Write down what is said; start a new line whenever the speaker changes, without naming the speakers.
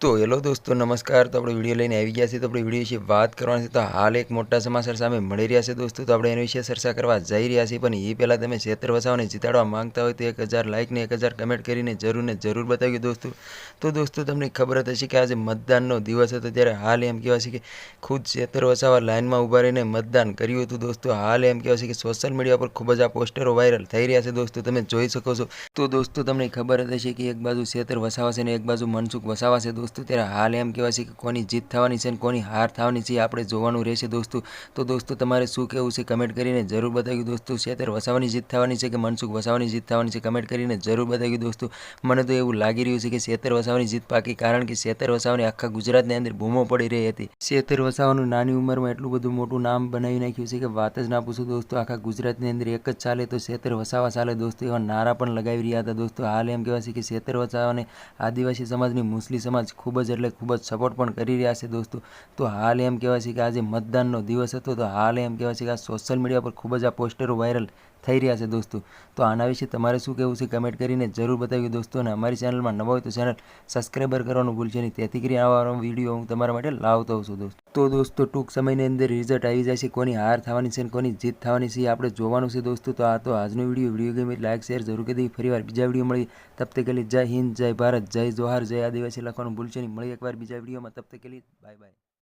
તો હેલો દોસ્તો, નમસ્કાર. તો આપણે વીડિયો લઈને આવી ગયા છીએ. તો આપણે વીડિયો વિશે વાત કરવાની છે. તો હાલ એક મોટા સમાચાર સામે મળી રહ્યા છે દોસ્તો. તો આપણે એના વિશે ચર્ચા કરવા જઈ રહ્યા છીએ. પણ એ પહેલાં તમે છેતર વસાવાને જીતાડવા માંગતા હોય તો એક હજાર લાઇકને એક હજાર કમેન્ટ કરીને જરૂર ને જરૂર બતાવ્યું દોસ્તો. તો દોસ્તો, તમને ખબર જ હશે કે આજે મતદાનનો દિવસ હતો. ત્યારે હાલ એમ કહેવાય છે કે ખુદ ક્ષેત્ર વસાવા લાઇનમાં ઊભા રહીને મતદાન કર્યું હતું દોસ્તો. હાલ એમ કહેવાય છે કે સોશિયલ મીડિયા પર ખૂબ જ આ પોસ્ટરો વાયરલ થઈ રહ્યા છે દોસ્તો. તમે જોઈ શકો છો. તો દોસ્તો, તમને ખબર જ હશે કે એક બાજુ છેતર વસાવા છે ને એક બાજુ મનસુખ વસાવા દોસ્તો. ત્યારે હાલ એમ કહેવાય છે કે કોની જીત થવાની છે અને કોની હાર થવાની છે આપણે જોવાનું રહેશે દોસ્તો. તો દોસ્તો, તમારે શું કહેવું છે કમેન્ટ કરીને જરૂર બતાવ્યું દોસ્તો. છેતર વસાવાની જીત થવાની છે કે મનસુખ વસાવાની જીત થવાની છે કમેન્ટ કરીને જરૂર બતાવ્યું દોસ્તો. મને તો એવું લાગી રહ્યું છે કે છેતર વસાવાની જીત પાકી, કારણ કે છેતર વસાવાની આખા ગુજરાતની અંદર બૂમો પડી રહી હતી. છેતર વસાવાનું નાની ઉંમરમાં એટલું બધું મોટું નામ બનાવી નાખ્યું છે કે વાત જ ના પૂછું દોસ્તો. આખા ગુજરાતની અંદર એક જ ચાલે તો છેતર વસાવા ચાલે દોસ્તો, એવા નારા પણ લગાવી રહ્યા હતા દોસ્તો. હાલ એમ કહેવાય છે કે છેતર વસાવાને આદિવાસી સમાજની મુસ્લિમ સમાજ ખૂબ જ એટલે ખૂબ જ સપોર્ટ પણ કરી રહ્યા છે દોસ્તો. તો હાલ એમ કહેવાય છે કે આજે મતદાનનો દિવસ હતો, તો હાલ એમ કહેવાય છે કે આ સોશિયલ મીડિયા પર ખૂબ જ આ પોસ્ટરો વાયરલ થઈ રહ્યા છે દોસ્તો. તો આના વિશે તમારે શું કહેવું છે કમેન્ટ કરીને જરૂર બતાવ્યું દોસ્તો અને અમારી ચેનલમાં નવા હોય તો ચેનલ સબસ્ક્રાઈબર કરવાનું ભૂલશે નહીં. તેથી કરી આવા વીડિયો હું તમારા માટે લાવતો હોઉં છું દોસ્તો. તો દોસ્તો ટૂંક સમયની અંદર રિઝલ્ટ આવી જાય છે, કોની હાર થવાની છે કોની જીત થવાની છે આપણે જોવાનું છે દોસ્તો. તો આ તો આજનો વીડિયો વીડિયો ગમે લાઈક શેર જરૂર કરી દઈએ ફરીવાર બીજા વીડિયો મળી તબ તે જય હિન્દ, જય ભારત, જય જોહાર, જય આદિવાસી લખવાનું ભૂલશે નહીં મળી એકવાર બીજા વિડીયોમાં. તબ તક કે લીએ બાય બાય.